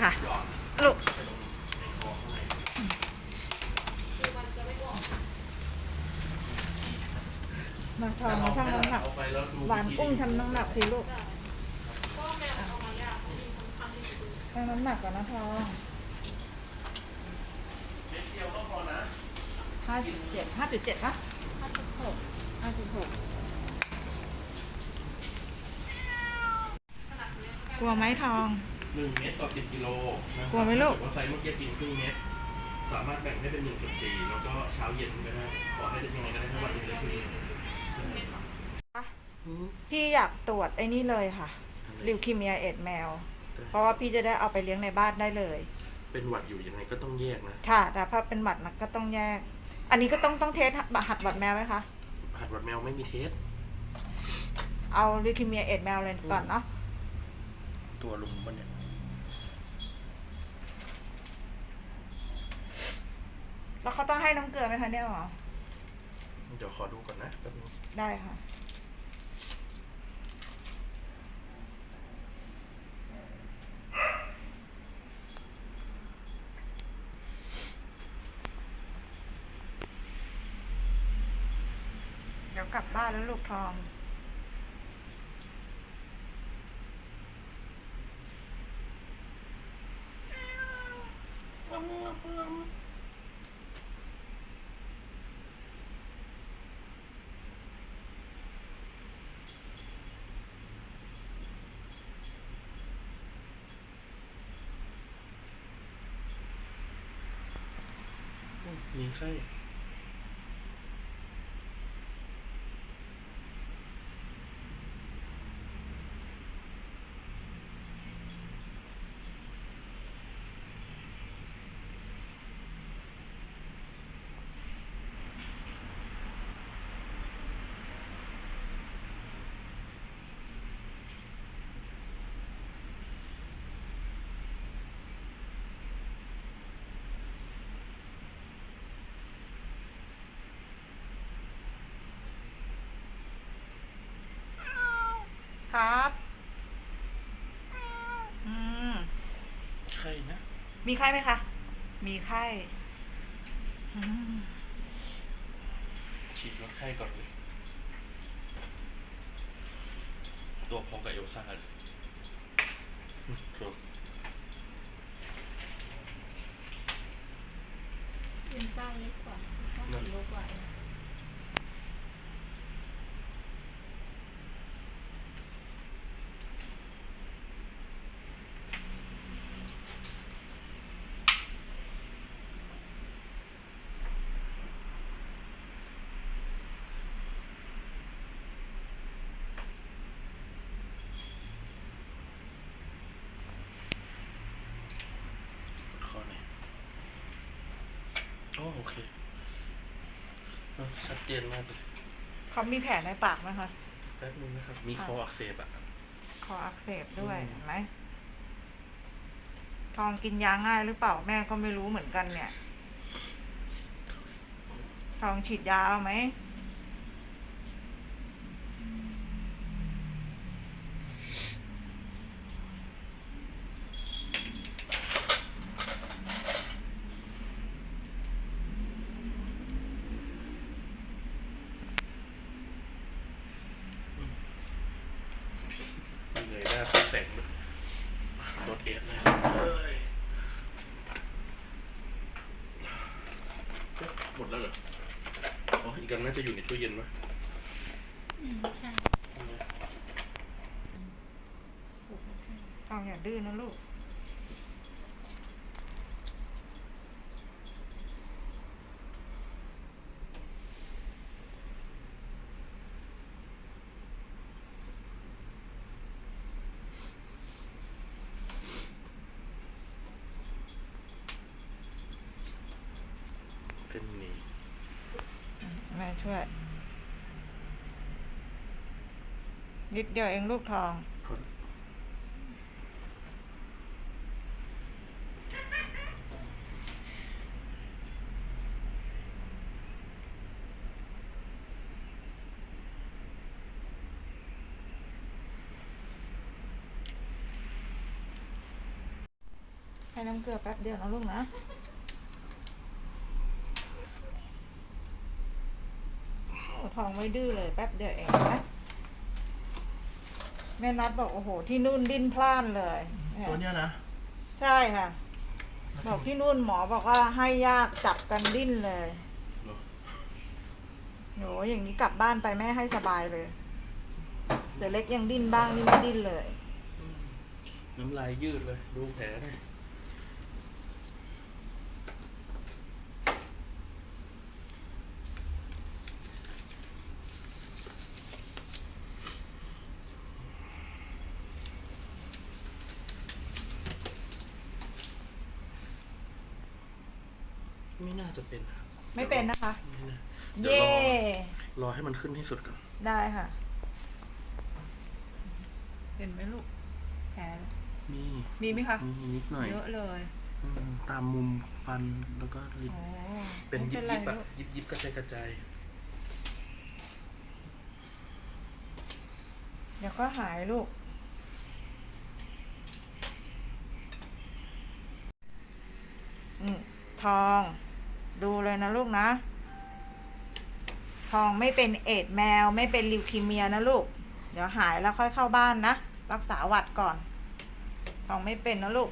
ค่ะลูกมาทองมาชั่งน้ำหนักหวานกุ้งทำน้ำหนักสิลูกชั่งน้ำหนักก่อนนะทองห้าจุดเจ็ดห้าจุดเจ็ดปะห้าจุดหกห้าจุดหกกลัวไหมทอง หนึ่งเม็ดต่อสิบกิโลนะครับกลัวไหมลูก ถ้าเดว่าไซส์เมื่อกี้กินครึ่งเม็ดสามารถแบ่งให้เป็นหนึ่งส่วนสี่แล้วก็เช้าเย็นก็ได้ ขอให้ได้ยังไงก็ได้ทั้งวันนี้เลยคือใช่พี่อยากตรวจไอ้นี่เลยค่ะลิวคีเมียเอดแมว เพราะว่าพี่จะได้เอาไปเลี้ยงในบ้านได้เลย เป็นหวัดอยู่ยังไงก็ต้องแยกนะ ค่ะ แต่ถ้าเป็นหวัดนะก็ต้องแยก อันนี้ก็ต้องต้องเทสหัดหวัดแมวไหมคะ หัดหวัดแมวไม่มีเทส เอาลิวคีเมียเอดแมวเลยก่อนเนาะ ตัวลุมมันเนี่ย แล้วเขาต้องให้น้ำเกลือไหมคะเนี่ยหมอเดี๋ยวขอดูก่อนนะแป๊บนึงได้ค่ะ เดี๋ยวกลับบ้านแล้วลูกทองมี ไข้ ครับ อืมไข้นะ มีไข้ไหมคะ มีไข้อืมฉีดลดไข้ก่อนเลย ตัวพอกับเอลซ่าเลยอืมครับเป็นสร้างเล็กกว่าสร้างกิโลกว่าเอง กดข้อไหนโอ้โอเคเออชัดเจนมากเลยเขามีแผลในปากไหมคะ แป๊บนึงนะครับ มีคออักเสบอะ คออักเสบด้วยอืม เห็นไหมทองกินยาง่ายหรือเปล่าแม่ก็ไม่รู้เหมือนกันเนี่ย ทองฉีดยาเอาไหม เหนื่อยหน้าเป็นแสงเลย รถเอสเลยเอ้ยเอ๊ะหมดแล้วเหรอ อ๋อ อีกอันน่าจะอยู่ในตู้เย็นวะอืมใช่ทองอย่าดื้อนะลูก เส้นนี้ แม่ช่วยนิดเดียวเองลูกทองคนให้น้ำเกลือแป๊บเดียวนะลูกนะ อ้ททองไม่ดื้อเลยแป๊บเดียวเองนะแม่นัดบอกโอ้โห ที่นู่นดิ้นพล่านเลยตัวเนี้ยนะ ใช่ค่ะ บอกที่นู่นหมอบอกว่าให้ยากจับกันดิ้นเลยเหรอโหอย่างนี้กลับบ้านไปแม่ให้สบายเลย เสือเล็กยังดิ้นบ้างนี่ไม่ดิ้นเลย น้ำลายยืดเลย ดูแผลเนี่ย ไม่น่าจะเป็นครับไม่เป็นนะคะ ไม่น่าเดี๋ยวเย่ รอรอให้มันขึ้นที่สุดก่อนได้ค่ะ เห็นไหมลูกแผล มีมีไหมคะ มีนิดหน่อยเยอะเลยอืมตามมุมฟันแล้วก็ลิ้น โอ้เป็นไม่ยิบไรยิบๆอะลูกยิบยิบๆกระจายกระจายเดี๋ยวก็หายลูก อืมทอง ดูเลยนะลูกนะ ทองไม่เป็นเอดแมวไม่เป็นลิวคีเมียนะลูก เดี๋ยวหายแล้วค่อยเข้าบ้านนะ รักษาหวัดก่อน ทองไม่เป็นนะลูก